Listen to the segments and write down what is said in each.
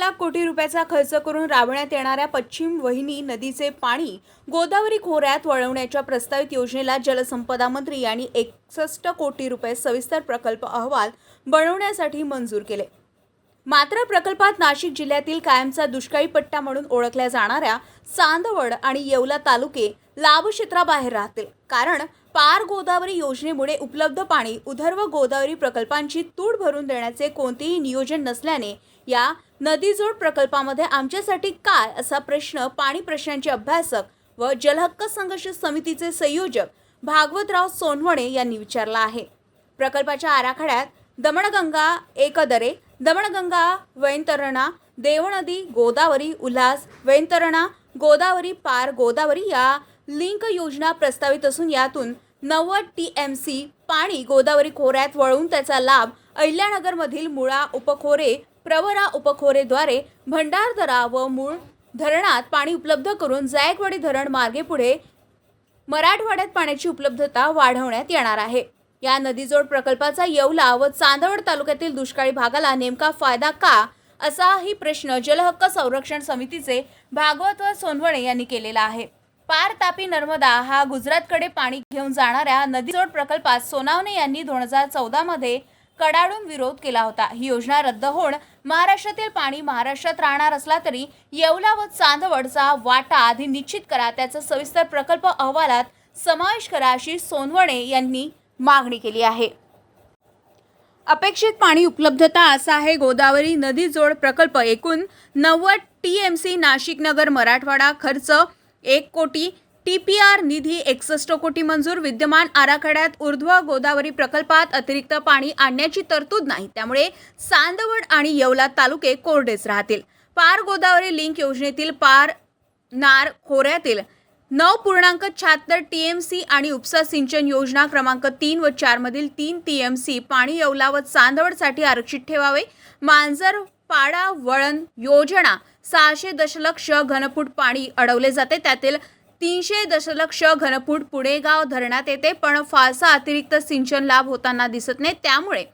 लाख कोटी रुपयाचा खर्च करून राबवण्यात येणाऱ्या पश्चिम वहिनी नदीचे पाणी गोदावरी खोऱ्यात वळवण्याच्या प्रस्तावित योजनेला जलसंपदा मंत्री यांनी एकसष्ट कोटी रुपये सविस्तर प्रकल्प अहवाल बनवण्यासाठी मंजूर केले. मात्र प्रकल्पात नाशिक जिल्ह्यातील कायमचा दुष्काळी पट्टा म्हणून ओळखल्या जाणाऱ्या चांदवड आणि येवला तालुके लाभक्षेत्राबाहेर राहतील. कारण पार गोदावरी योजनेमुळे उपलब्ध पाणी उधर्व गोदावरी प्रकल्पांची तूट भरून देण्याचे कोणतेही नियोजन नसल्याने या नदीजोड प्रकल्पामध्ये आमच्यासाठी काय असा प्रश्न पाणी प्रश्नांचे अभ्यासक व जलहक्क संघर्ष समितीचे संयोजक भागवतराव सोनवणे यांनी विचारला आहे. प्रकल्पाच्या आराखड्यात दमणगंगा एकदरे दमणगंगा वैनतरणा देवनदी गोदावरी उल्हास वैनतरणा गोदावरी पार गोदावरी या लिंक योजना प्रस्तावित असून यातून नव्वद टी एम सी पाणी गोदावरी खोऱ्यात वळवून त्याचा लाभ अहिल्यानगरमधील मुळा उपखोरे प्रवरा उपखोरेद्वारे भंडारदरा व मूळ धरणात पाणी उपलब्ध करून जायकवाडी धरण मार्गे पुढे मराठवाड्यात पाण्याची उपलब्धता वाढवण्यात येणार आहे. या नदीजोड प्रकल्पाचा येवला व चांदवड तालुक्यातील दुष्काळी भागाला नेमका फायदा का असाही प्रश्न जलहक्क संरक्षण समितीचे भागवत व सोनवणे यांनी केलेला आहे. पार तापी नर्मदा हा गुजरातकडे पाणी घेऊन जाणाऱ्या नदीजोड प्रकल्पात सोनावणे यांनी दोन हजार चौदामध्ये कडाडून विरोध केला होता. ही योजना रद्द होऊन महाराष्ट्रातील पाणी महाराष्ट्रात राहणार असला तरी येवला व चांदवडचा वाटा आधी निश्चित करा त्याचा सविस्तर प्रकल्प अहवालात समावेश करा अशी सोनवणे यांनी मागणी केली आहे. अपेक्षित पाणी उपलब्धता असा आहे गोदावरी नदी जोड प्रकल्प. एकूण नव्वद T M C Nashik Nagar Marathwada खर्च एक कोटी. टी पी आर निधी एकसष्ट कोटी मंजूर. विद्यमान आराखड्यात ऊर्ध्व गोदावरी प्रकल्पात अतिरिक्त पाणी आणण्याची तरतूद नाही. त्यामुळे चांदवड आणि येवला तालुके कोरडेच राहतील. पार गोदावरी लिंक योजनेतील पार नार खोऱ्यातील नऊ पूर्णांक शहात्तर टी एम सी आणि उपसा सिंचन योजना क्रमांक तीन व चारमधील तीन टी एम सी पाणी येवला व चांदवडसाठी आरक्षित ठेवावे. मांजर पाडा वळण योजना सहाशे दशलक्ष घनफूट पाणी अडवले जाते. त्यातील तीनशे दशलक्ष घनफूट पुणेगाव धरणात येते. पण फारसा अतिरिक्त सिंचन लाभ होताना दिसत नाही. त्यामुळे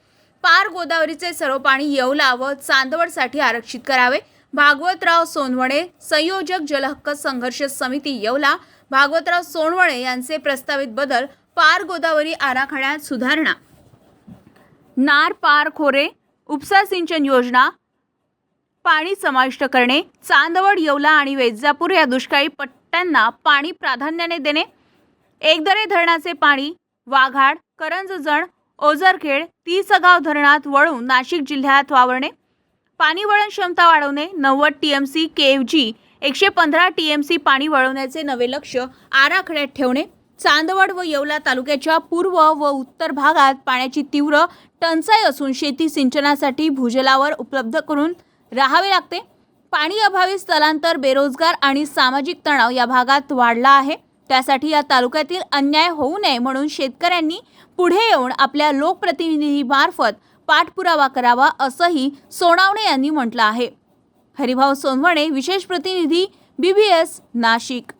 पार गोदावरीचे सर्व पाणी येवला व चांदवडसाठी आरक्षित करावे. भागवतराव सोनवणे संयोजक जलहक्क संघर्ष समिती येवला. भागवतराव सोनवणे यांचे प्रस्तावित बदल पार गोदावरी आराखड्यात सुधारणा. नार पार खोरे उपसा सिंचन योजना पाणी समाविष्ट करणे चांदवड येवला आणि वैजापूर या दुष्काळी पट्ट्यांना पाणी प्राधान्याने देणे एकदरे धरणाचे पाणी वाघाड करंजजण ओझरखेड तीसगाव धरणात वळून नाशिक जिल्ह्यात वावरणे पाणी वळण क्षमता वाढवणे नव्वद T M C K F G एकशे पंधरा टी एम सी पाणी वळवण्याचे नवे लक्ष आराखड्यात ठेवणे चांदवड व येवला तालुक्याच्या पूर्व व उत्तर भागात पाण्याची तीव्र टंचाई असून शेती सिंचनासाठी भूजलावर उपलब्ध करून राहावे लागते. पाणी अभावी स्थलांतर बेरोजगार आणि सामाजिक तणाव या भागात वाढला आहे. त्यासाठी या तालुक्यातील अन्याय होऊ नये म्हणून शेतकऱ्यांनी पुढे येऊन आपल्या लोकप्रतिनिधीमार्फत पाठपुरावा करावा असंही सोनावणे यांनी म्हटलं आहे. हरिभाऊ सोनवणे विशेष प्रतिनिधी बीबीएस नाशिक.